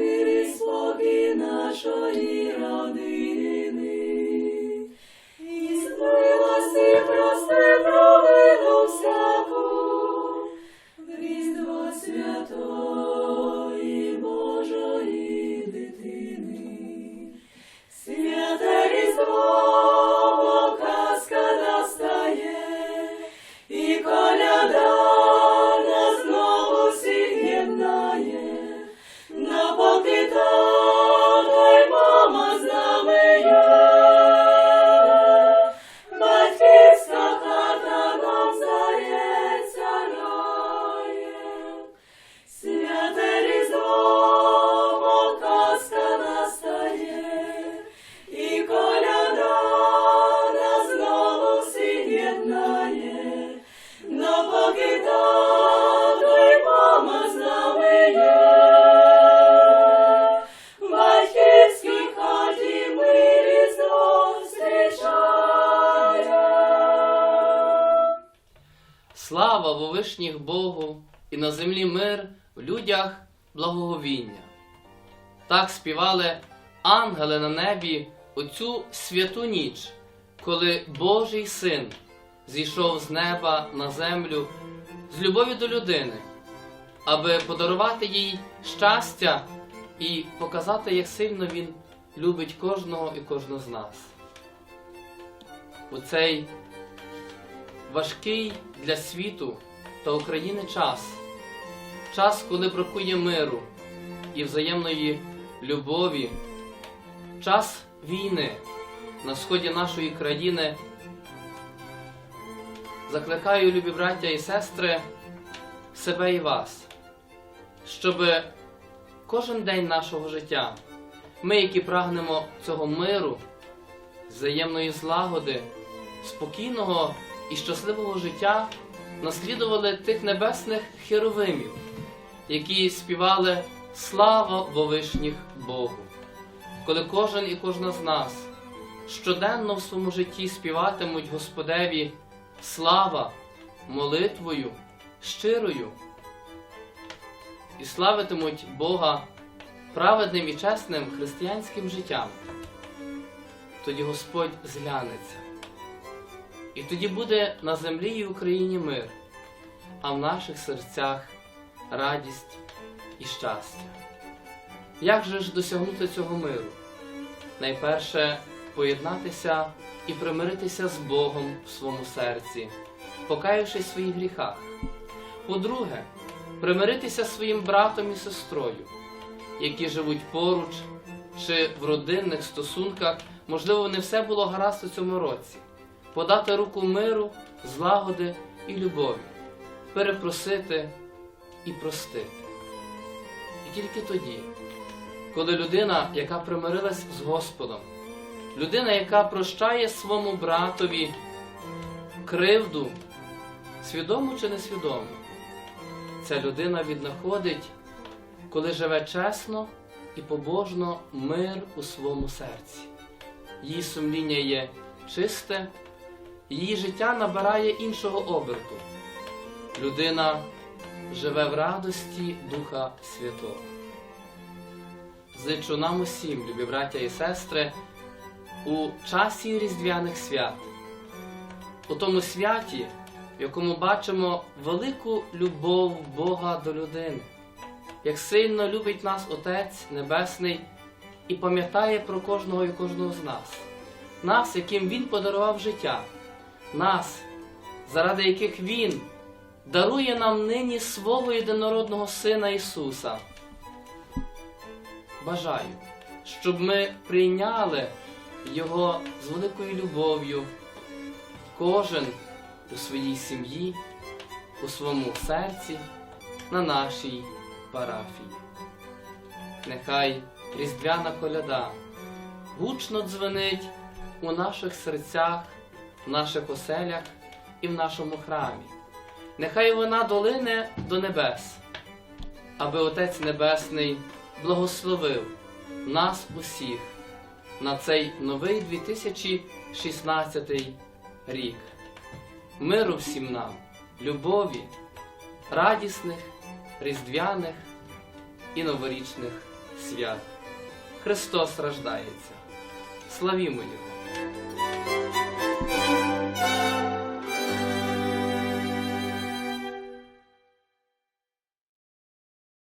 і спокій нашої родини, і з милості прости провину всяку, Різдво святої Слава вовишніх Богу, і на землі мир, в людях благоговіння. Так співали ангели на небі у цю святу ніч, коли Божий син зійшов з неба на землю з любові до людини, аби подарувати їй щастя і показати, як сильно він любить кожного і кожну з нас. У цей важкий для світу та України час. Час, коли бракує миру і взаємної любові, час війни на сході нашої країни. Закликаю, любі браття і сестри, себе і вас, щоб кожен день нашого життя ми, які прагнемо цього миру, взаємної злагоди, спокійного і щасливого життя наслідували тих небесних херовимів, які співали Слава вовишніх Богу. Коли кожен і кожна з нас щоденно в своєму житті співатимуть Господеві слава молитвою, щирою і славитимуть Бога праведним і чесним християнським життям, тоді Господь зглянеться. І тоді буде на землі і Україні мир, а в наших серцях радість і щастя. Як же ж досягнути цього миру? Найперше поєднатися і примиритися з Богом в своєму серці, покаявшись в своїх гріхах. По-друге, примиритися з своїм братом і сестрою, які живуть поруч чи в родинних стосунках, можливо, не все було гаразд у цьому році подати руку миру, злагоди і любові, перепросити і простити. І тільки тоді, коли людина, яка примирилась з Господом, людина, яка прощає своєму братові кривду, свідому чи несвідомо, ця людина віднаходить, коли живе чесно і побожно мир у своєму серці. Її сумління є чисте, її життя набирає іншого оберту. Людина живе в радості Духа Святого. Зичу нам усім, любі браття і сестри, у часі різдвяних свят, у тому святі, в якому бачимо велику любов Бога до людини, як сильно любить нас Отець Небесний і пам'ятає про кожного і кожного з нас, нас, яким Він подарував життя, нас, заради яких Він дарує нам нині свого єдинородного Сина Ісуса. бажаю, щоб ми прийняли його з великою любов'ю, кожен у своїй сім'ї, у своєму серці, на нашій парафії. Нехай різдвяна коляда гучно дзвенить у наших серцях, в наших оселях і в нашому храмі. Нехай вона долине до небес, аби Отець Небесний благословив нас усіх на цей новий 2016 рік. Миру всім нам, любові, радісних, різдвяних і новорічних свят. Христос рождається. Славімо Його!